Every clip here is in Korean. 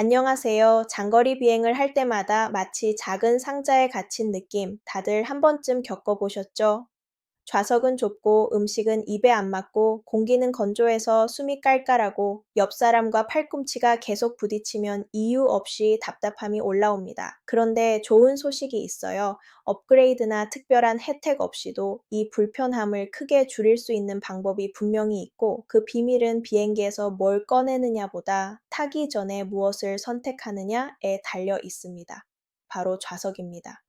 안녕하세요. 장거리 비행을 할 때마다 마치 작은 상자에 갇힌 느낌 다들 한 번쯤 겪어보셨죠? 좌석은 좁고 음식은 입에 안 맞고 공기는 건조해서 숨이 깔깔하고 옆 사람과 팔꿈치가 계속 부딪히면 이유 없이 답답함이 올라옵니다. 그런데 좋은 소식이 있어요. 업그레이드나 특별한 혜택 없이도 이 불편함을 크게 줄일 수 있는 방법이 분명히 있고 그 비밀은 비행기에서 뭘 꺼내느냐보다 타기 전에 무엇을 선택하느냐에 달려 있습니다. 바로 좌석입니다.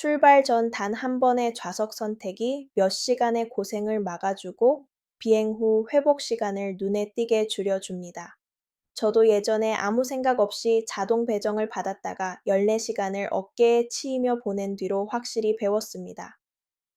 출발 전 단 한 번의 좌석 선택이 몇 시간의 고생을 막아주고 비행 후 회복 시간을 눈에 띄게 줄여줍니다. 저도 예전에 아무 생각 없이 자동 배정을 받았다가 14시간을 어깨에 치이며 보낸 뒤로 확실히 배웠습니다.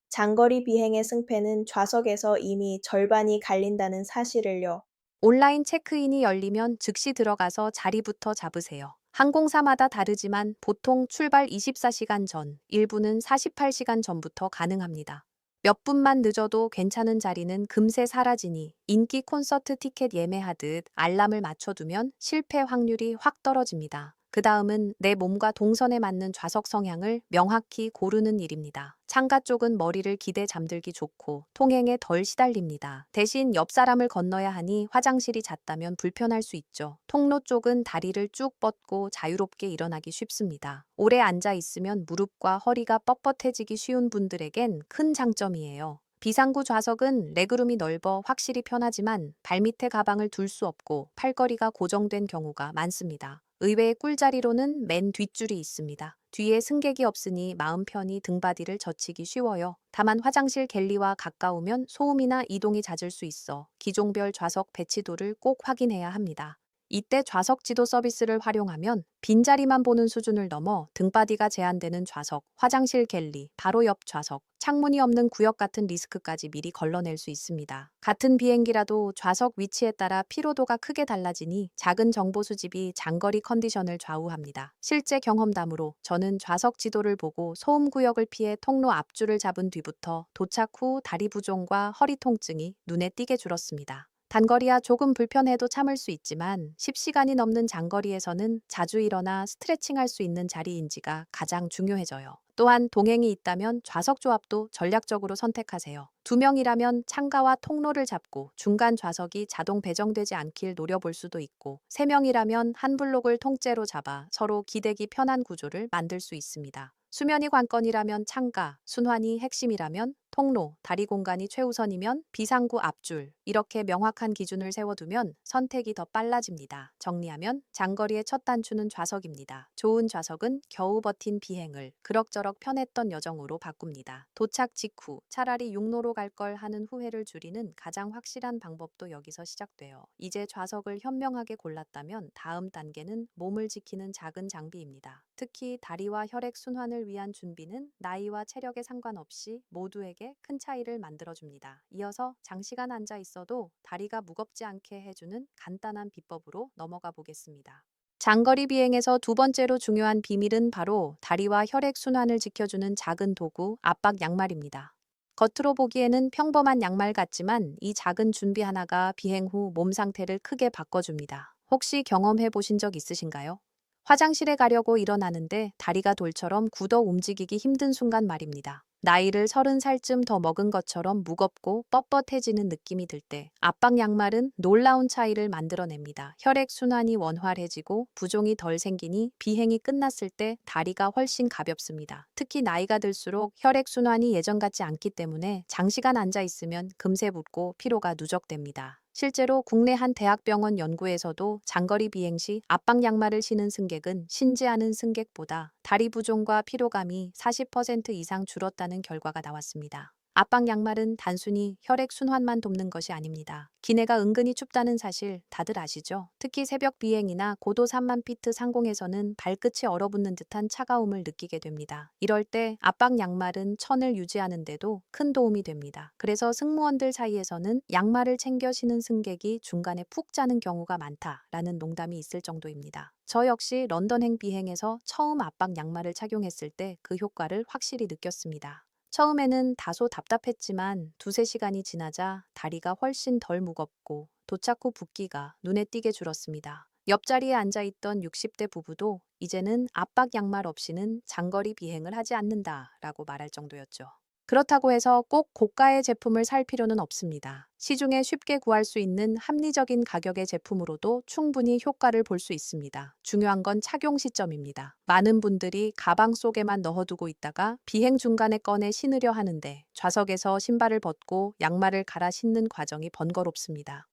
장거리 비행의 승패는 좌석에서 이미 절반이 갈린다는 사실을요. 온라인 체크인이 열리면 즉시 들어가서 자리부터 잡으세요. 항공사마다 다르지만 보통 출발 24시간 전, 일부는 48시간 전부터 가능합니다. 몇 분만 늦어도 괜찮은 자리는 금세 사라지니 인기 콘서트 티켓 예매하듯 알람을 맞춰두면 실패 확률이 확 떨어집니다. 그 다음은 내 몸과 동선에 맞는 좌석 성향을 명확히 고르는 일입니다. 창가 쪽은 머리를 기대 잠들기 좋고 통행에 덜 시달립니다. 대신 옆 사람을 건너야 하니 화장실이 잦다면 불편할 수 있죠. 통로 쪽은 다리를 쭉 뻗고 자유롭게 일어나기 쉽습니다. 오래 앉아 있으면 무릎과 허리가 뻣뻣해지기 쉬운 분들에겐 큰 장점이에요. 비상구 좌석은 레그룸이 넓어 확실히 편하지만 발밑에 가방을 둘 수 없고 팔걸이가 고정된 경우가 많습니다. 의외의 꿀자리로는 맨 뒷줄이 있습니다. 뒤에 승객이 없으니 마음 편히 등받이를 젖히기 쉬워요. 다만 화장실 갤리와 가까우면 소음이나 이동이 잦을 수 있어 기종별 좌석 배치도를 꼭 확인해야 합니다. 이때 좌석 지도 서비스를 활용하면 빈자리만 보는 수준을 넘어 등바디가 제한되는 좌석, 화장실 갤리, 바로 옆 좌석, 창문이 없는 구역 같은 리스크까지 미리 걸러낼 수 있습니다. 같은 비행기라도 좌석 위치에 따라 피로도가 크게 달라지니 작은 정보 수집이 장거리 컨디션을 좌우합니다. 실제 경험담으로 저는 좌석 지도를 보고 소음 구역을 피해 통로 앞줄을 잡은 뒤부터 도착 후 다리 부종과 허리 통증이 눈에 띄게 줄었습니다. 단거리야 조금 불편해도 참을 수 있지만 10시간이 넘는 장거리에서는 자주 일어나 스트레칭할 수 있는 자리인지가 가장 중요해져요. 또한 동행이 있다면 좌석 조합도 전략적으로 선택하세요. 두 명이라면 창가와 통로를 잡고 중간 좌석이 자동 배정되지 않길 노려볼 수도 있고 세 명이라면 한 블록을 통째로 잡아 서로 기대기 편한 구조를 만들 수 있습니다. 수면이 관건이라면 창가, 순환이 핵심이라면 통로, 다리 공간이 최우선이면 비상구 앞줄, 이렇게 명확한 기준을 세워두면 선택이 더 빨라집니다. 정리하면 장거리의 첫 단추는 좌석입니다. 좋은 좌석은 겨우 버틴 비행을 그럭저럭 편했던 여정으로 바꿉니다. 도착 직후 차라리 육로로 갈 걸 하는 후회를 줄이는 가장 확실한 방법도 여기서 시작돼요. 이제 좌석을 현명하게 골랐다면 다음 단계는 몸을 지키는 작은 장비입니다. 특히 다리와 혈액 순환을 위한 준비는 나이와 체력에 상관없이 모두에게 큰 차이를 만들어줍니다. 이어서 장시간 앉아 있어도 다리가 무겁지 않게 해주는 간단한 비법으로 넘어가 보겠습니다. 장거리 비행에서 두 번째로 중요한 비밀은 바로 다리와 혈액 순환을 지켜주는 작은 도구, 압박 양말입니다. 겉으로 보기에는 평범한 양말 같지만 이 작은 준비 하나가 비행 후 몸 상태를 크게 바꿔줍니다. 혹시 경험해 보신 적 있으신가요? 화장실에 가려고 일어나는데 다리가 돌처럼 굳어 움직이기 힘든 순간 말입니다. 나이를 서른 살쯤 더 먹은 것처럼 무겁고 뻣뻣해지는 느낌이 들 때 압박 양말은 놀라운 차이를 만들어냅니다. 혈액 순환이 원활해지고 부종이 덜 생기니 비행이 끝났을 때 다리가 훨씬 가볍습니다. 특히 나이가 들수록 혈액 순환이 예전 같지 않기 때문에 장시간 앉아 있으면 금세 붓고 피로가 누적됩니다. 실제로 국내 한 대학병원 연구에서도 장거리 비행 시 압박 양말을 신은 승객은 신지 않은 승객보다 다리 부종과 피로감이 40% 이상 줄었다는 결과가 나왔습니다. 압박 양말은 단순히 혈액 순환만 돕는 것이 아닙니다. 기내가 은근히 춥다는 사실 다들 아시죠? 특히 새벽 비행이나 고도 3만 피트 상공에서는 발끝이 얼어붙는 듯한 차가움을 느끼게 됩니다. 이럴 때 압박 양말은 천을 유지하는데도 큰 도움이 됩니다. 그래서 승무원들 사이에서는 양말을 챙겨 신은 승객이 중간에 푹 자는 경우가 많다라는 농담이 있을 정도입니다. 저 역시 런던행 비행에서 처음 압박 양말을 착용했을 때 그 효과를 확실히 느꼈습니다. 처음에는 다소 답답했지만 두세 시간이 지나자 다리가 훨씬 덜 무겁고 도착 후 붓기가 눈에 띄게 줄었습니다. 옆자리에 앉아있던 60대 부부도 이제는 압박 양말 없이는 장거리 비행을 하지 않는다라고 말할 정도였죠. 그렇다고 해서 꼭 고가의 제품을 살 필요는 없습니다. 시중에 쉽게 구할 수 있는 합리적인 가격의 제품으로도 충분히 효과를 볼 수 있습니다. 중요한 건 착용 시점입니다. 많은 분들이 가방 속에만 넣어두고 있다가 비행 중간에 꺼내 신으려 하는데 좌석에서 신발을 벗고 양말을 갈아 신는 과정이 번거롭습니다.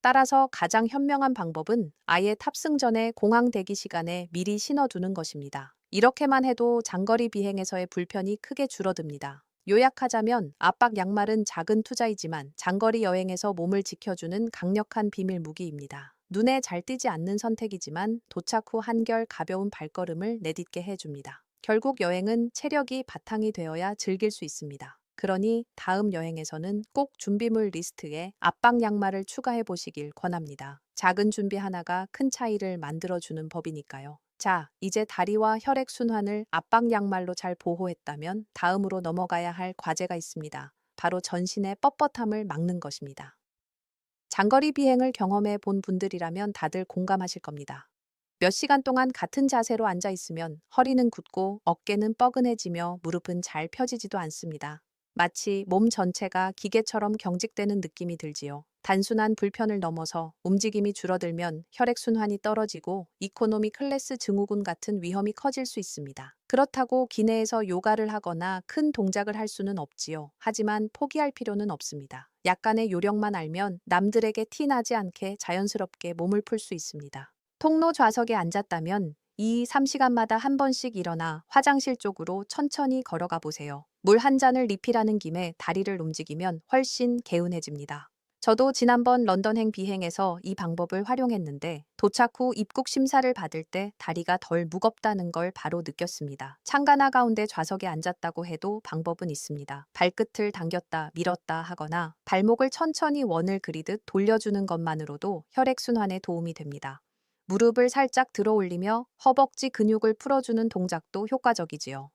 따라서 가장 현명한 방법은 아예 탑승 전에 공항 대기 시간에 미리 신어두는 것입니다. 이렇게만 해도 장거리 비행에서의 불편이 크게 줄어듭니다. 요약하자면 압박 양말은 작은 투자이지만 장거리 여행에서 몸을 지켜주는 강력한 비밀 무기입니다. 눈에 잘 띄지 않는 선택이지만 도착 후 한결 가벼운 발걸음을 내딛게 해줍니다. 결국 여행은 체력이 바탕이 되어야 즐길 수 있습니다. 그러니 다음 여행에서는 꼭 준비물 리스트에 압박 양말을 추가해 보시길 권합니다. 작은 준비 하나가 큰 차이를 만들어주는 법이니까요. 자, 이제 다리와 혈액 순환을 압박 양말로 잘 보호했다면 다음으로 넘어가야 할 과제가 있습니다. 바로 전신의 뻣뻣함을 막는 것입니다. 장거리 비행을 경험해 본 분들이라면 다들 공감하실 겁니다. 몇 시간 동안 같은 자세로 앉아 있으면 허리는 굳고 어깨는 뻐근해지며 무릎은 잘 펴지지도 않습니다. 마치 몸 전체가 기계처럼 경직되는 느낌이 들지요. 단순한 불편을 넘어서 움직임이 줄어들면 혈액순환이 떨어지고 이코노미 클래스 증후군 같은 위험이 커질 수 있습니다. 그렇다고 기내에서 요가를 하거나 큰 동작을 할 수는 없지요. 하지만 포기할 필요는 없습니다. 약간의 요령만 알면 남들에게 티 나지 않게 자연스럽게 몸을 풀 수 있습니다. 통로 좌석에 앉았다면 2, 3시간마다 한 번씩 일어나 화장실 쪽으로 천천히 걸어가 보세요. 물 한 잔을 리필하는 김에 다리를 움직이면 훨씬 개운해집니다. 저도 지난번 런던행 비행에서 이 방법을 활용했는데 도착 후 입국 심사를 받을 때 다리가 덜 무겁다는 걸 바로 느꼈습니다. 창가나 가운데 좌석에 앉았다고 해도 방법은 있습니다. 발끝을 당겼다 밀었다 하거나 발목을 천천히 원을 그리듯 돌려주는 것만으로도 혈액순환에 도움이 됩니다. 무릎을 살짝 들어 올리며 허벅지 근육을 풀어주는 동작도 효과적이지요.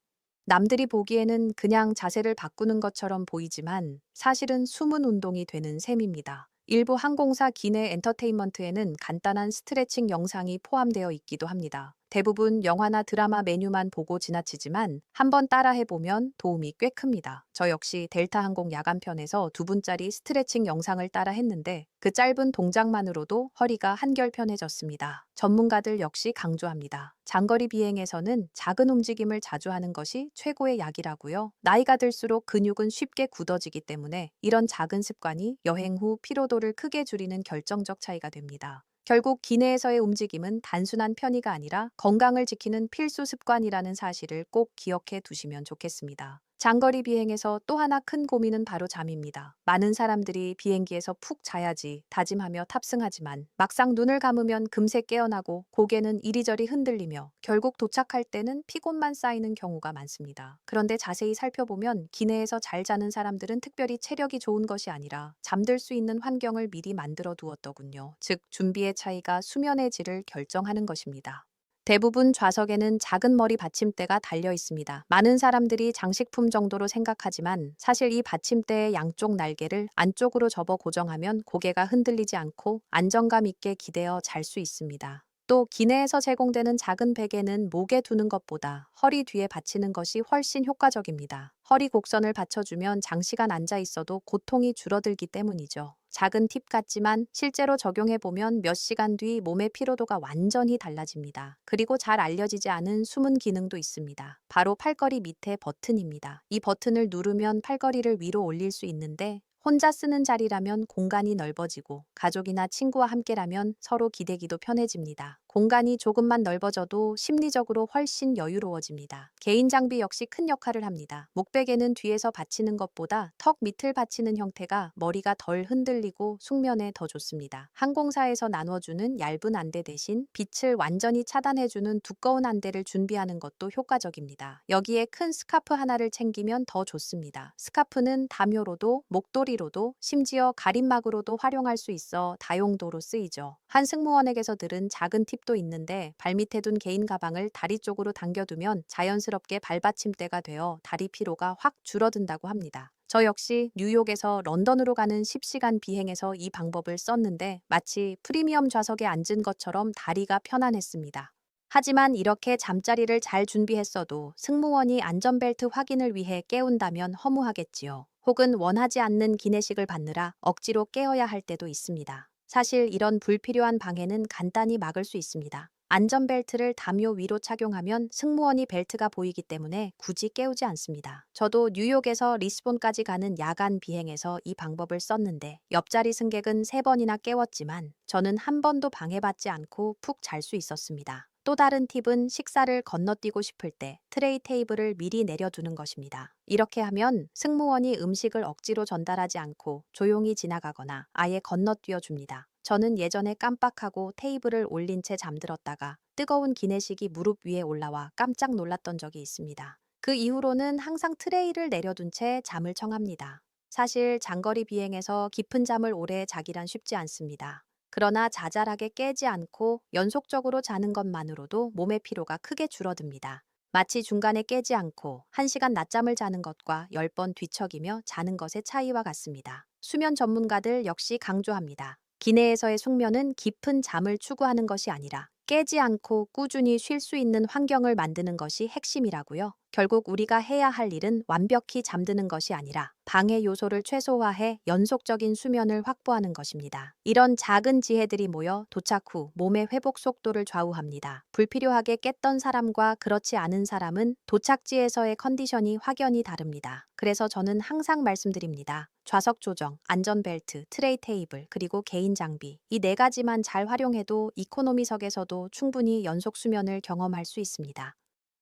남들이 보기에는 그냥 자세를 바꾸는 것처럼 보이지만 사실은 숨은 운동이 되는 셈입니다. 일부 항공사 기내 엔터테인먼트에는 간단한 스트레칭 영상이 포함되어 있기도 합니다. 대부분 영화나 드라마 메뉴만 보고 지나치지만 한번 따라해보면 도움이 꽤 큽니다. 저 역시 델타 항공 야간편에서 두 분짜리 스트레칭 영상을 따라 했는데 그 짧은 동작만으로도 허리가 한결 편해졌습니다. 전문가들 역시 강조합니다. 장거리 비행에서는 작은 움직임을 자주 하는 것이 최고의 약이라고요. 나이가 들수록 근육은 쉽게 굳어지기 때문에 이런 작은 습관이 여행 후 피로도를 크게 줄이는 결정적 차이가 됩니다. 결국 기내에서의 움직임은 단순한 편의가 아니라 건강을 지키는 필수 습관이라는 사실을 꼭 기억해 두시면 좋겠습니다. 장거리 비행에서 또 하나 큰 고민은 바로 잠입니다. 많은 사람들이 비행기에서 푹 자야지 다짐하며 탑승하지만 막상 눈을 감으면 금세 깨어나고 고개는 이리저리 흔들리며 결국 도착할 때는 피곤만 쌓이는 경우가 많습니다. 그런데 자세히 살펴보면 기내에서 잘 자는 사람들은 특별히 체력이 좋은 것이 아니라 잠들 수 있는 환경을 미리 만들어 두었더군요. 즉, 준비의 차이가 수면의 질을 결정하는 것입니다. 대부분 좌석에는 작은 머리 받침대가 달려 있습니다. 많은 사람들이 장식품 정도로 생각하지만 사실 이 받침대의 양쪽 날개를 안쪽으로 접어 고정하면 고개가 흔들리지 않고 안정감 있게 기대어 잘 수 있습니다. 또 기내에서 제공되는 작은 베개는 목에 두는 것보다 허리 뒤에 받치는 것이 훨씬 효과적입니다. 허리 곡선을 받쳐주면 장시간 앉아 있어도 고통이 줄어들기 때문이죠. 작은 팁 같지만 실제로 적용해보면 몇 시간 뒤 몸의 피로도가 완전히 달라집니다. 그리고 잘 알려지지 않은 숨은 기능도 있습니다. 바로 팔걸이 밑에 버튼입니다. 이 버튼을 누르면 팔걸이를 위로 올릴 수 있는데 혼자 쓰는 자리라면 공간이 넓어지고 가족이나 친구와 함께라면 서로 기대기도 편해집니다. 공간이 조금만 넓어져도 심리적으로 훨씬 여유로워집니다. 개인 장비 역시 큰 역할을 합니다. 목베개는 뒤에서 받치는 것보다 턱 밑을 받치는 형태가 머리가 덜 흔들리고 숙면에 더 좋습니다. 항공사에서 나눠주는 얇은 안대 대신 빛을 완전히 차단해주는 두꺼운 안대를 준비하는 것도 효과적입니다. 여기에 큰 스카프 하나를 챙기면 더 좋습니다. 스카프는 담요로도 목도리로도 심지어 가림막으로도 활용할 수 있어 다용도로 쓰이죠. 한 승무원에게서 들은 작은 팁도 있는데 발밑에 둔 개인 가방을 다리 쪽으로 당겨두면 자연스럽게 발받침대가 되어 다리 피로가 확 줄어든다고 합니다. 저 역시 뉴욕에서 런던으로 가는 10시간 비행에서 이 방법을 썼는데 마치 프리미엄 좌석에 앉은 것처럼 다리가 편안했습니다. 하지만 이렇게 잠자리를 잘 준비했어도 승무원이 안전벨트 확인을 위해 깨운다면 허무하겠지요. 혹은 원하지 않는 기내식을 받느라 억지로 깨어야 할 때도 있습니다. 사실 이런 불필요한 방해는 간단히 막을 수 있습니다. 안전벨트를 담요 위로 착용하면 승무원이 벨트가 보이기 때문에 굳이 깨우지 않습니다. 저도 뉴욕에서 리스본까지 가는 야간 비행에서 이 방법을 썼는데 옆자리 승객은 세번이나 깨웠지만 저는 한 번도 방해받지 않고 푹 잘 수 있었습니다. 또 다른 팁은 식사를 건너뛰고 싶을 때 트레이 테이블을 미리 내려두는 것입니다. 이렇게 하면 승무원이 음식을 억지로 전달하지 않고 조용히 지나가거나 아예 건너뛰어 줍니다. 저는 예전에 깜빡하고 테이블을 올린 채 잠들었다가 뜨거운 기내식이 무릎 위에 올라와 깜짝 놀랐던 적이 있습니다. 그 이후로는 항상 트레이를 내려둔 채 잠을 청합니다. 사실 장거리 비행에서 깊은 잠을 오래 자기란 쉽지 않습니다. 그러나 자잘하게 깨지 않고 연속적으로 자는 것만으로도 몸의 피로가 크게 줄어듭니다. 마치 중간에 깨지 않고 1시간 낮잠을 자는 것과 10번 뒤척이며 자는 것의 차이와 같습니다. 수면 전문가들 역시 강조합니다. 기내에서의 숙면은 깊은 잠을 추구하는 것이 아니라 깨지 않고 꾸준히 쉴 수 있는 환경을 만드는 것이 핵심이라고요. 결국 우리가 해야 할 일은 완벽히 잠드는 것이 아니라 방해 요소를 최소화해 연속적인 수면을 확보하는 것입니다. 이런 작은 지혜들이 모여 도착 후 몸의 회복 속도를 좌우합니다. 불필요하게 깼던 사람과 그렇지 않은 사람은 도착지에서의 컨디션이 확연히 다릅니다. 그래서 저는 항상 말씀드립니다. 좌석 조정, 안전벨트, 트레이 테이블, 그리고 개인 장비. 이 네 가지만 잘 활용해도 이코노미석에서도 충분히 연속 수면을 경험할 수 있습니다.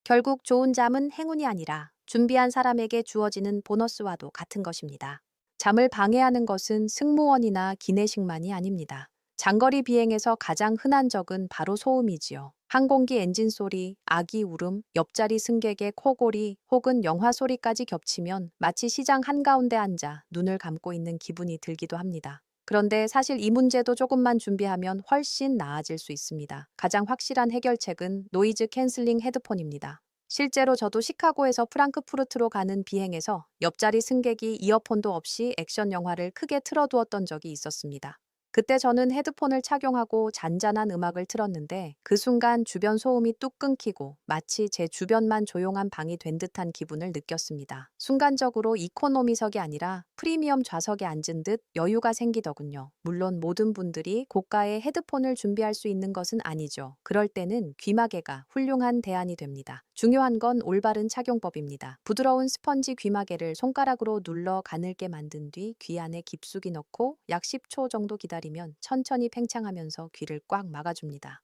결국 좋은 잠은 행운이 아니라 준비한 사람에게 주어지는 보너스와도 같은 것입니다. 잠을 방해하는 것은 승무원이나 기내식만이 아닙니다. 장거리 비행에서 가장 흔한 적은 바로 소음이지요. 항공기 엔진 소리, 아기 울음, 옆자리 승객의 코골이 혹은 영화 소리까지 겹치면 마치 시장 한가운데 앉아 눈을 감고 있는 기분이 들기도 합니다. 그런데 사실 이 문제도 조금만 준비하면 훨씬 나아질 수 있습니다. 가장 확실한 해결책은 노이즈 캔슬링 헤드폰입니다. 실제로 저도 시카고에서 프랑크푸르트로 가는 비행에서 옆자리 승객이 이어폰도 없이 액션 영화를 크게 틀어두었던 적이 있었습니다. 그때 저는 헤드폰을 착용하고 잔잔한 음악을 틀었는데 그 순간 주변 소음이 뚝 끊기고 마치 제 주변만 조용한 방이 된 듯한 기분을 느꼈습니다. 순간적으로 이코노미석이 아니라 프리미엄 좌석에 앉은 듯 여유가 생기더군요. 물론 모든 분들이 고가의 헤드폰을 준비할 수 있는 것은 아니죠. 그럴 때는 귀마개가 훌륭한 대안이 됩니다. 중요한 건 올바른 착용법입니다. 부드러운 스펀지 귀마개를 손가락으로 눌러 가늘게 만든 뒤 귀 안에 깊숙이 넣고 약 10초 정도 기다리면 천천히 팽창하면서 귀를 꽉 막아줍니다.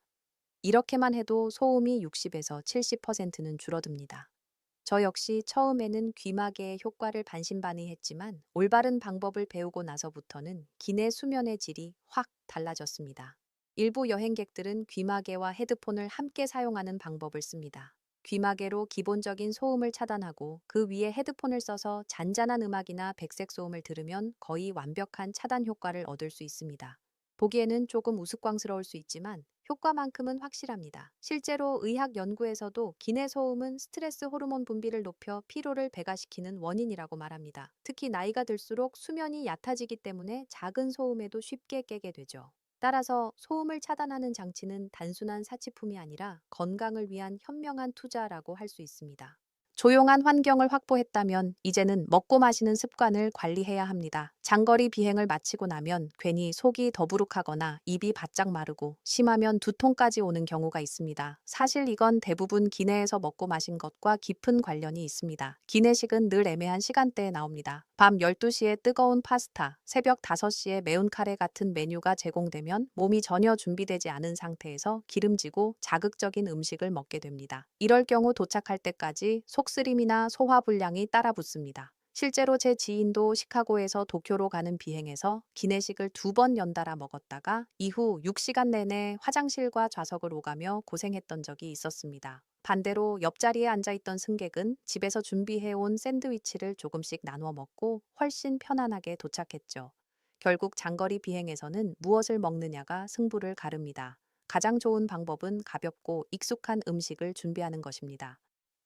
이렇게만 해도 소음이 60에서 70%는 줄어듭니다. 저 역시 처음에는 귀마개의 효과를 반신반의했지만 올바른 방법을 배우고 나서부터는 기내 수면의 질이 확 달라졌습니다. 일부 여행객들은 귀마개와 헤드폰을 함께 사용하는 방법을 씁니다. 귀마개로 기본적인 소음을 차단하고 그 위에 헤드폰을 써서 잔잔한 음악이나 백색 소음을 들으면 거의 완벽한 차단 효과를 얻을 수 있습니다. 보기에는 조금 우스꽝스러울 수 있지만 효과만큼은 확실합니다. 실제로 의학 연구에서도 기내 소음은 스트레스 호르몬 분비를 높여 피로를 배가시키는 원인이라고 말합니다. 특히 나이가 들수록 수면이 얕아지기 때문에 작은 소음에도 쉽게 깨게 되죠. 따라서 소음을 차단하는 장치는 단순한 사치품이 아니라 건강을 위한 현명한 투자라고 할 수 있습니다. 조용한 환경을 확보했다면 이제는 먹고 마시는 습관을 관리해야 합니다. 장거리 비행을 마치고 나면 괜히 속이 더부룩하거나 입이 바짝 마르고 심하면 두통까지 오는 경우가 있습니다. 사실 이건 대부분 기내에서 먹고 마신 것과 깊은 관련이 있습니다. 기내식은 늘 애매한 시간대에 나옵니다. 밤 12시에 뜨거운 파스타, 새벽 5시에 매운 카레 같은 메뉴가 제공되면 몸이 전혀 준비되지 않은 상태에서 기름지고 자극적인 음식을 먹게 됩니다. 이럴 경우 도착할 때까지 속쓰림이나 소화불량이 따라 붙습니다. 실제로 제 지인도 시카고에서 도쿄로 가는 비행에서 기내식을 두 번 연달아 먹었다가 이후 6시간 내내 화장실과 좌석을 오가며 고생했던 적이 있었습니다. 반대로 옆자리에 앉아있던 승객은 집에서 준비해온 샌드위치를 조금씩 나눠 먹고 훨씬 편안하게 도착했죠. 결국 장거리 비행에서는 무엇을 먹느냐가 승부를 가릅니다. 가장 좋은 방법은 가볍고 익숙한 음식을 준비하는 것입니다.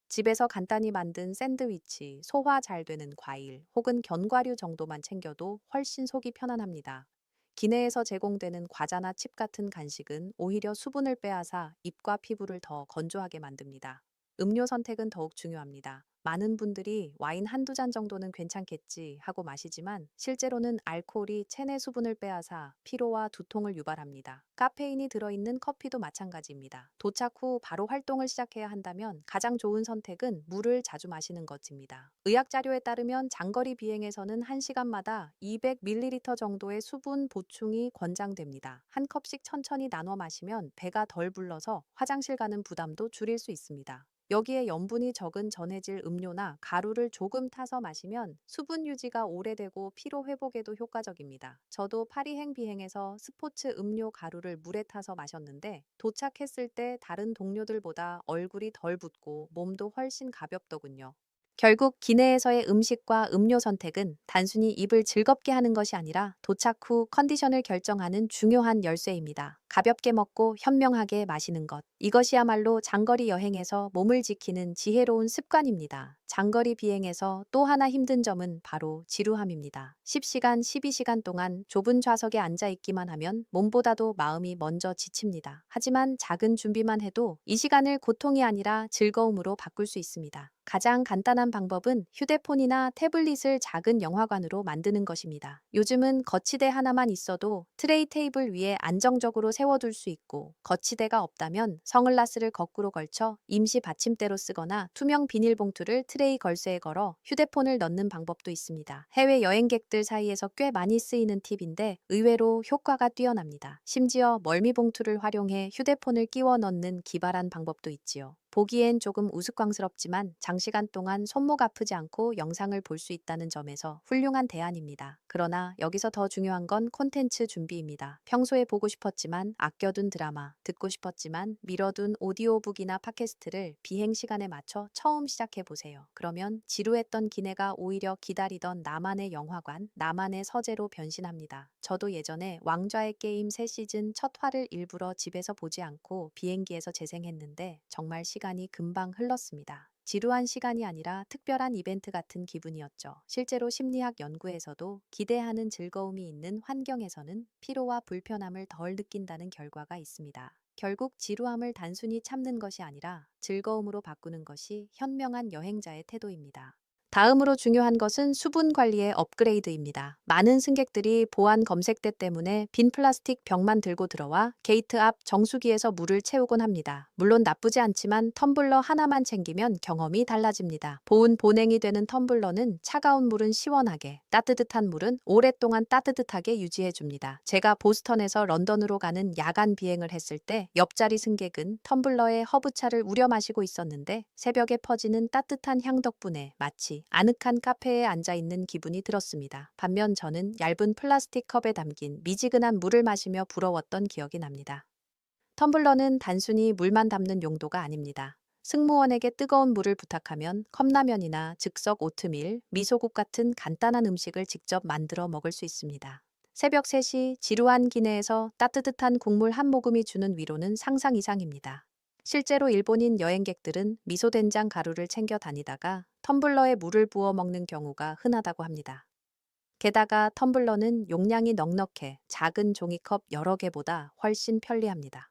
집에서 간단히 만든 샌드위치, 소화 잘 되는 과일 혹은 견과류 정도만 챙겨도 훨씬 속이 편안합니다. 기내에서 제공되는 과자나 칩 같은 간식은 오히려 수분을 빼앗아 입과 피부를 더 건조하게 만듭니다. 음료 선택은 더욱 중요합니다. 많은 분들이 와인 한두 잔 정도는 괜찮겠지 하고 마시지만 실제로는 알코올이 체내 수분을 빼앗아 피로와 두통을 유발합니다. 카페인이 들어있는 커피도 마찬가지입니다. 도착 후 바로 활동을 시작해야 한다면 가장 좋은 선택은 물을 자주 마시는 것입니다. 의학 자료에 따르면 장거리 비행에서는 1시간마다 200ml 정도의 수분 보충이 권장됩니다. 한 컵씩 천천히 나눠 마시면 배가 덜 불러서 화장실 가는 부담도 줄일 수 있습니다. 여기에 염분이 적은 전해질 음료나 가루를 조금 타서 마시면 수분 유지가 오래되고 피로 회복에도 효과적입니다. 저도 파리행 비행에서 스포츠 음료 가루를 물에 타서 마셨는데 도착했을 때 다른 동료들보다 얼굴이 덜 붓고 몸도 훨씬 가볍더군요. 결국 기내에서의 음식과 음료 선택은 단순히 입을 즐겁게 하는 것이 아니라 도착 후 컨디션을 결정하는 중요한 열쇠입니다. 가볍게 먹고 현명하게 마시는 것. 이것이야말로 장거리 여행에서 몸을 지키는 지혜로운 습관입니다. 장거리 비행에서 또 하나 힘든 점은 바로 지루함입니다. 10시간, 12시간 동안 좁은 좌석에 앉아 있기만 하면 몸보다도 마음이 먼저 지칩니다. 하지만 작은 준비만 해도 이 시간을 고통이 아니라 즐거움으로 바꿀 수 있습니다. 가장 간단한 방법은 휴대폰이나 태블릿을 작은 영화관으로 만드는 것입니다. 요즘은 거치대 하나만 있어도 트레이 테이블 위에 안정적으로 세워둘 수 있고 거치대가 없다면 선글라스를 거꾸로 걸쳐 임시 받침대로 쓰거나 투명 비닐봉투를 트레이 걸쇠에 걸어 휴대폰을 넣는 방법도 있습니다. 해외 여행객들 사이에서 꽤 많이 쓰이는 팁인데 의외로 효과가 뛰어납니다. 심지어 멀미봉투를 활용해 휴대폰을 끼워 넣는 기발한 방법도 있지요. 보기엔 조금 우스꽝스럽지만 장시간 동안 손목 아프지 않고 영상을 볼 수 있다는 점에서 훌륭한 대안입니다. 그러나 여기서 더 중요한 건 콘텐츠 준비입니다. 평소에 보고 싶었지만 아껴둔 드라마, 듣고 싶었지만 미뤄둔 오디오북이나 팟캐스트를 비행 시간에 맞춰 처음 시작해 보세요. 그러면 지루했던 기내가 오히려 기다리던 나만의 영화관, 나만의 서재로 변신합니다. 저도 예전에 왕좌의 게임 새 시즌 첫 화를 일부러 집에서 보지 않고 비행기에서 재생했는데 정말 시간 이 금방 흘렀습니다. 지루한 시간이 아니라 특별한 이벤트 같은 기분이었죠. 실제로 심리학 연구에서도 기대하는 즐거움이 있는 환경에서는 피로와 불편함을 덜 느낀다는 결과가 있습니다. 결국 지루함을 단순히 참는 것이 아니라 즐거움으로 바꾸는 것이 현명한 여행자의 태도입니다. 다음으로 중요한 것은 수분 관리의 업그레이드입니다. 많은 승객들이 보안 검색대 때문에 빈 플라스틱 병만 들고 들어와 게이트 앞 정수기에서 물을 채우곤 합니다. 물론 나쁘지 않지만 텀블러 하나만 챙기면 경험이 달라집니다. 보온 보냉이 되는 텀블러는 차가운 물은 시원하게, 따뜻한 물은 오랫동안 따뜻하게 유지해 줍니다. 제가 보스턴에서 런던으로 가는 야간 비행을 했을 때 옆자리 승객은 텀블러에 허브차를 우려 마시고 있었는데 새벽에 퍼지는 따뜻한 향 덕분에 마치 아늑한 카페에 앉아 있는 기분이 들었습니다. 반면 저는 얇은 플라스틱 컵에 담긴 미지근한 물을 마시며 부러웠던 기억이 납니다. 텀블러는 단순히 물만 담는 용도가 아닙니다. 승무원에게 뜨거운 물을 부탁하면 컵라면이나 즉석 오트밀, 미소국 같은 간단한 음식을 직접 만들어 먹을 수 있습니다. 새벽 3시 지루한 기내에서 따뜻한 국물 한 모금이 주는 위로는 상상 이상입니다. 실제로 일본인 여행객들은 미소된장 가루를 챙겨 다니다가 텀블러에 물을 부어 먹는 경우가 흔하다고 합니다. 게다가 텀블러는 용량이 넉넉해 작은 종이컵 여러 개보다 훨씬 편리합니다.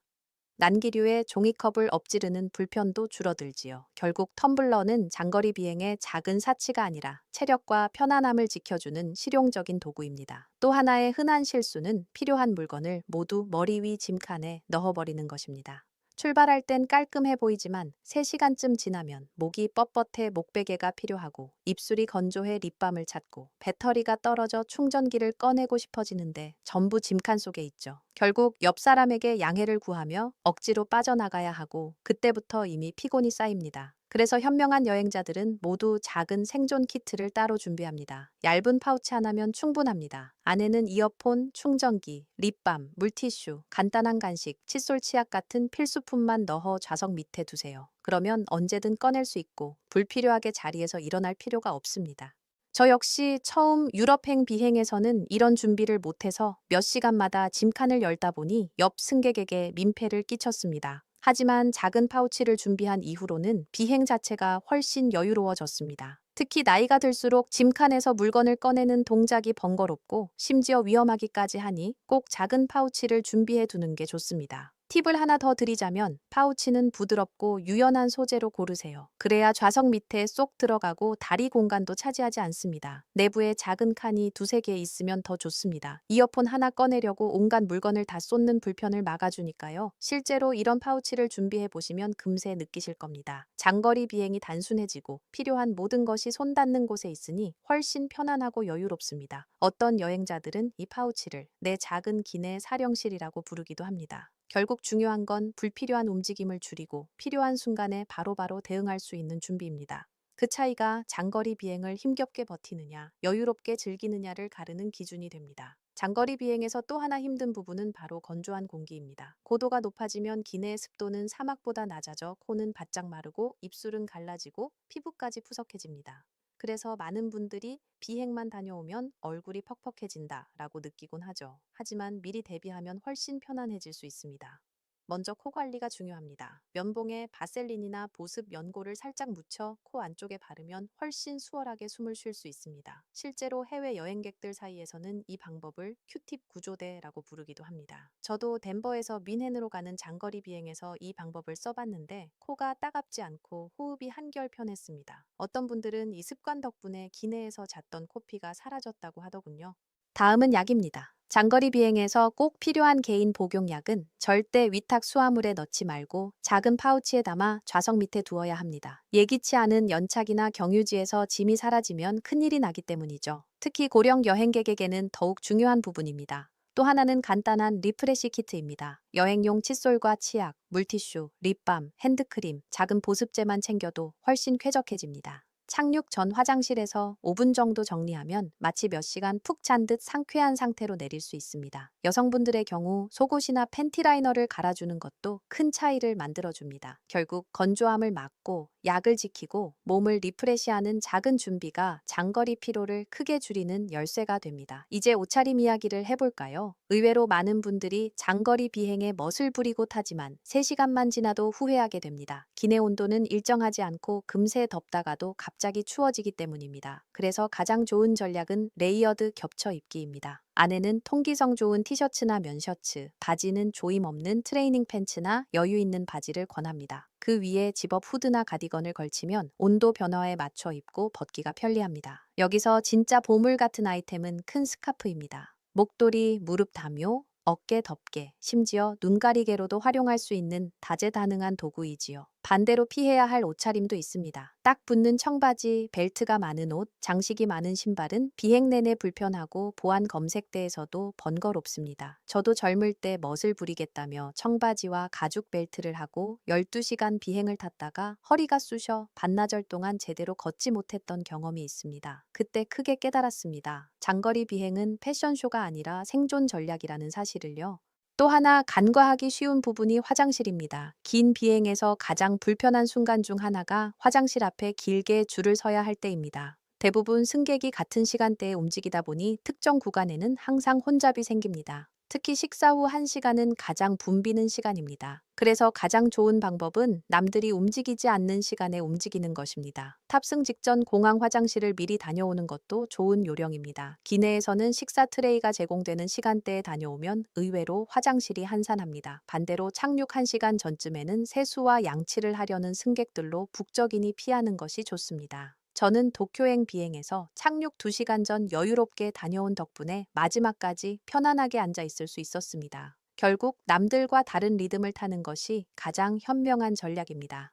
난기류의 종이컵을 엎지르는 불편도 줄어들지요. 결국 텀블러는 장거리 비행의 작은 사치가 아니라 체력과 편안함을 지켜주는 실용적인 도구입니다. 또 하나의 흔한 실수는 필요한 물건을 모두 머리 위 짐칸에 넣어버리는 것입니다. 출발할 땐 깔끔해 보이지만 3시간쯤 지나면 목이 뻣뻣해 목베개가 필요하고 입술이 건조해 립밤을 찾고 배터리가 떨어져 충전기를 꺼내고 싶어지는데 전부 짐칸 속에 있죠. 결국 옆 사람에게 양해를 구하며 억지로 빠져나가야 하고 그때부터 이미 피곤이 쌓입니다. 그래서 현명한 여행자들은 모두 작은 생존 키트를 따로 준비합니다. 얇은 파우치 하나면 충분합니다. 안에는 이어폰, 충전기, 립밤, 물티슈, 간단한 간식, 칫솔 치약 같은 필수품만 넣어 좌석 밑에 두세요. 그러면 언제든 꺼낼 수 있고 불필요하게 자리에서 일어날 필요가 없습니다. 저 역시 처음 유럽행 비행에서는 이런 준비를 못해서 몇 시간마다 짐칸을 열다 보니 옆 승객에게 민폐를 끼쳤습니다. 하지만 작은 파우치를 준비한 이후로는 비행 자체가 훨씬 여유로워졌습니다. 특히 나이가 들수록 짐칸에서 물건을 꺼내는 동작이 번거롭고 심지어 위험하기까지 하니 꼭 작은 파우치를 준비해 두는 게 좋습니다. 팁을 하나 더 드리자면 파우치는 부드럽고 유연한 소재로 고르세요. 그래야 좌석 밑에 쏙 들어가고 다리 공간도 차지하지 않습니다. 내부에 작은 칸이 두세 개 있으면 더 좋습니다. 이어폰 하나 꺼내려고 온갖 물건을 다 쏟는 불편을 막아주니까요. 실제로 이런 파우치를 준비해 보시면 금세 느끼실 겁니다. 장거리 비행이 단순해지고 필요한 모든 것이 손 닿는 곳에 있으니 훨씬 편안하고 여유롭습니다. 어떤 여행자들은 이 파우치를 내 작은 기내 사령실이라고 부르기도 합니다. 결국 중요한 건 불필요한 움직임을 줄이고 필요한 순간에 바로 바로 대응할 수 있는 준비입니다. 그 차이가 장거리 비행을 힘겹게 버티느냐, 여유롭게 즐기느냐를 가르는 기준이 됩니다. 장거리 비행에서 또 하나 힘든 부분은 바로 건조한 공기입니다. 고도가 높아지면 기내의 습도는 사막보다 낮아져 코는 바짝 마르고 입술은 갈라지고 피부까지 푸석해집니다. 그래서 많은 분들이 비행만 다녀오면 얼굴이 퍽퍽해진다 라고 느끼곤 하죠. 하지만 미리 대비하면 훨씬 편안해질 수 있습니다. 먼저 코 관리가 중요합니다. 면봉에 바셀린이나 보습 연고를 살짝 묻혀 코 안쪽에 바르면 훨씬 수월하게 숨을 쉴 수 있습니다. 실제로 해외 여행객들 사이에서는 이 방법을 큐팁 구조대라고 부르기도 합니다. 저도 덴버에서 민헨으로 가는 장거리 비행에서 이 방법을 써봤는데 코가 따갑지 않고 호흡이 한결 편했습니다. 어떤 분들은 이 습관 덕분에 기내에서 잤던 코피가 사라졌다고 하더군요. 다음은 약입니다. 장거리 비행에서 꼭 필요한 개인 복용약은 절대 위탁 수화물에 넣지 말고 작은 파우치에 담아 좌석 밑에 두어야 합니다. 예기치 않은 연착이나 경유지에서 짐이 사라지면 큰일이 나기 때문이죠. 특히 고령 여행객에게는 더욱 중요한 부분입니다. 또 하나는 간단한 리프레시 키트입니다. 여행용 칫솔과 치약, 물티슈, 립밤, 핸드크림, 작은 보습제만 챙겨도 훨씬 쾌적해집니다. 착륙 전 화장실에서 5분 정도 정리하면 마치 몇 시간 푹 잔 듯 상쾌한 상태로 내릴 수 있습니다. 여성분들의 경우 속옷이나 팬티 라이너를 갈아주는 것도 큰 차이를 만들어줍니다. 결국 건조함을 막고 약을 지키고 몸을 리프레시하는 작은 준비가 장거리 피로를 크게 줄이는 열쇠가 됩니다. 이제 옷차림 이야기를 해볼까요? 의외로 많은 분들이 장거리 비행에 멋을 부리고 타지만 3시간만 지나도 후회하게 됩니다. 기내 온도는 일정하지 않고 금세 덥다가도 갑자기 추워지기 때문입니다. 그래서 가장 좋은 전략은 레이어드 겹쳐 입기입니다. 안에는 통기성 좋은 티셔츠나 면셔츠, 바지는 조임 없는 트레이닝 팬츠나 여유 있는 바지를 권합니다. 그 위에 집업 후드나 가디건을 걸치면 온도 변화에 맞춰 입고 벗기가 편리합니다. 여기서 진짜 보물 같은 아이템은 큰 스카프입니다. 목도리, 무릎 담요, 어깨 덮개, 심지어 눈 가리개로도 활용할 수 있는 다재다능한 도구이지요. 반대로 피해야 할 옷차림도 있습니다. 딱 붙는 청바지, 벨트가 많은 옷, 장식이 많은 신발은 비행 내내 불편하고 보안 검색대에서도 번거롭습니다. 저도 젊을 때 멋을 부리겠다며 청바지와 가죽 벨트를 하고 12시간 비행을 탔다가 허리가 쑤셔 반나절 동안 제대로 걷지 못했던 경험이 있습니다. 그때 크게 깨달았습니다. 장거리 비행은 패션쇼가 아니라 생존 전략이라는 사실을요. 또 하나 간과하기 쉬운 부분이 화장실입니다. 긴 비행에서 가장 불편한 순간 중 하나가 화장실 앞에 길게 줄을 서야 할 때입니다. 대부분 승객이 같은 시간대에 움직이다 보니 특정 구간에는 항상 혼잡이 생깁니다. 특히 식사 후 1시간은 가장 붐비는 시간입니다. 그래서 가장 좋은 방법은 남들이 움직이지 않는 시간에 움직이는 것입니다. 탑승 직전 공항 화장실을 미리 다녀오는 것도 좋은 요령입니다. 기내에서는 식사 트레이가 제공되는 시간대에 다녀오면 의외로 화장실이 한산합니다. 반대로 착륙 1시간 전쯤에는 세수와 양치를 하려는 승객들로 북적이니 피하는 것이 좋습니다. 저는 도쿄행 비행에서 착륙 2시간 전 여유롭게 다녀온 덕분에 마지막까지 편안하게 앉아 있을 수 있었습니다. 결국 남들과 다른 리듬을 타는 것이 가장 현명한 전략입니다.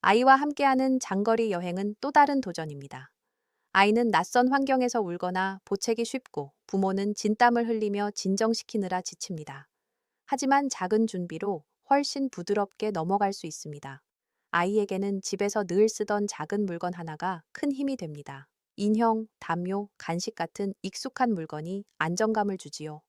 아이와 함께하는 장거리 여행은 또 다른 도전입니다. 아이는 낯선 환경에서 울거나 보채기 쉽고 부모는 진땀을 흘리며 진정시키느라 지칩니다. 하지만 작은 준비로 훨씬 부드럽게 넘어갈 수 있습니다. 아이에게는 집에서 늘 쓰던 작은 물건 하나가 큰 힘이 됩니다. 인형, 담요, 간식 같은 익숙한 물건이 안정감을 주지요.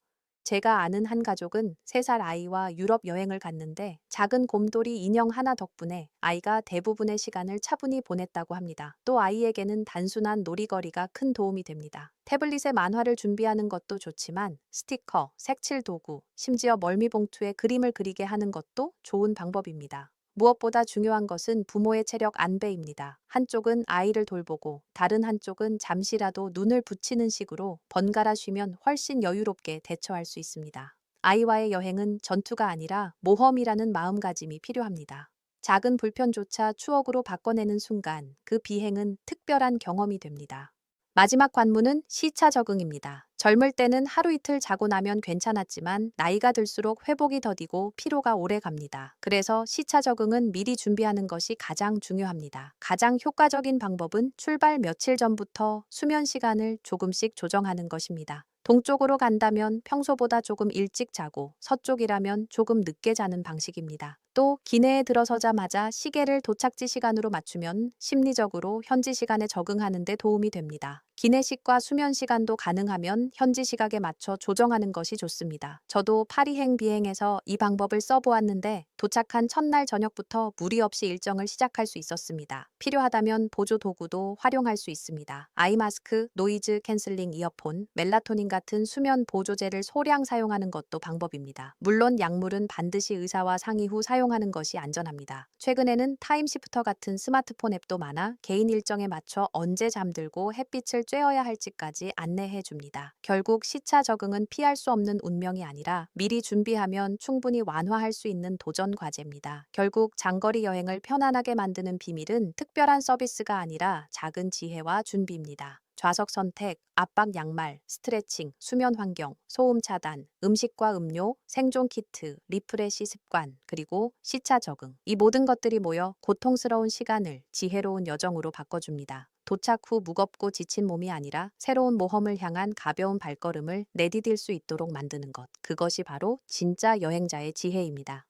제가 아는 한 가족은 3살 아이와 유럽 여행을 갔는데 작은 곰돌이 인형 하나 덕분에 아이가 대부분의 시간을 차분히 보냈다고 합니다. 또 아이에게는 단순한 놀이거리가 큰 도움이 됩니다. 태블릿에 만화를 준비하는 것도 좋지만 스티커, 색칠 도구, 심지어 멀미봉투에 그림을 그리게 하는 것도 좋은 방법입니다. 무엇보다 중요한 것은 부모의 체력 안배입니다. 한쪽은 아이를 돌보고 다른 한쪽은 잠시라도 눈을 붙이는 식으로 번갈아 쉬면 훨씬 여유롭게 대처할 수 있습니다. 아이와의 여행은 전투가 아니라 모험이라는 마음가짐이 필요합니다. 작은 불편조차 추억으로 바꿔내는 순간 그 비행은 특별한 경험이 됩니다. 마지막 관문은 시차 적응입니다. 젊을 때는 하루 이틀 자고 나면 괜찮았지만 나이가 들수록 회복이 더디고 피로가 오래 갑니다. 그래서 시차 적응은 미리 준비하는 것이 가장 중요합니다. 가장 효과적인 방법은 출발 며칠 전부터 수면 시간을 조금씩 조정하는 것입니다. 동쪽으로 간다면 평소보다 조금 일찍 자고 서쪽이라면 조금 늦게 자는 방식입니다. 또 기내에 들어서자마자 시계를 도착지 시간으로 맞추면 심리적으로 현지 시간에 적응하는 데 도움이 됩니다. 기내식과 수면 시간도 가능하면 현지 시각에 맞춰 조정하는 것이 좋습니다. 저도 파리행 비행에서 이 방법을 써보았는데 도착한 첫날 저녁부터 무리 없이 일정을 시작할 수 있었습니다. 필요하다면 보조 도구도 활용할 수 있습니다. 아이 마스크, 노이즈 캔슬링 이어폰, 멜라토닌 같은 수면 보조제를 소량 사용하는 것도 방법입니다. 물론 약물은 반드시 의사와 상의 후 사용하는 것이 안전합니다. 최근에는 타임시프터 같은 스마트폰 앱도 많아 개인 일정에 맞춰 언제 잠들고 햇빛을 쬐어야 할지까지 안내해 줍니다. 결국 시차 적응은 피할 수 없는 운명이 아니라 미리 준비하면 충분히 완화할 수 있는 도전 과제입니다. 결국 장거리 여행을 편안하게 만드는 비밀은 특별한 서비스가 아니라 작은 지혜와 준비입니다. 좌석 선택, 압박 양말, 스트레칭, 수면 환경, 소음 차단, 음식과 음료, 생존 키트, 리프레시 습관, 그리고 시차 적응. 이 모든 것들이 모여 고통스러운 시간을 지혜로운 여정으로 바꿔줍니다. 도착 후 무겁고 지친 몸이 아니라 새로운 모험을 향한 가벼운 발걸음을 내디딜 수 있도록 만드는 것. 그것이 바로 진짜 여행자의 지혜입니다.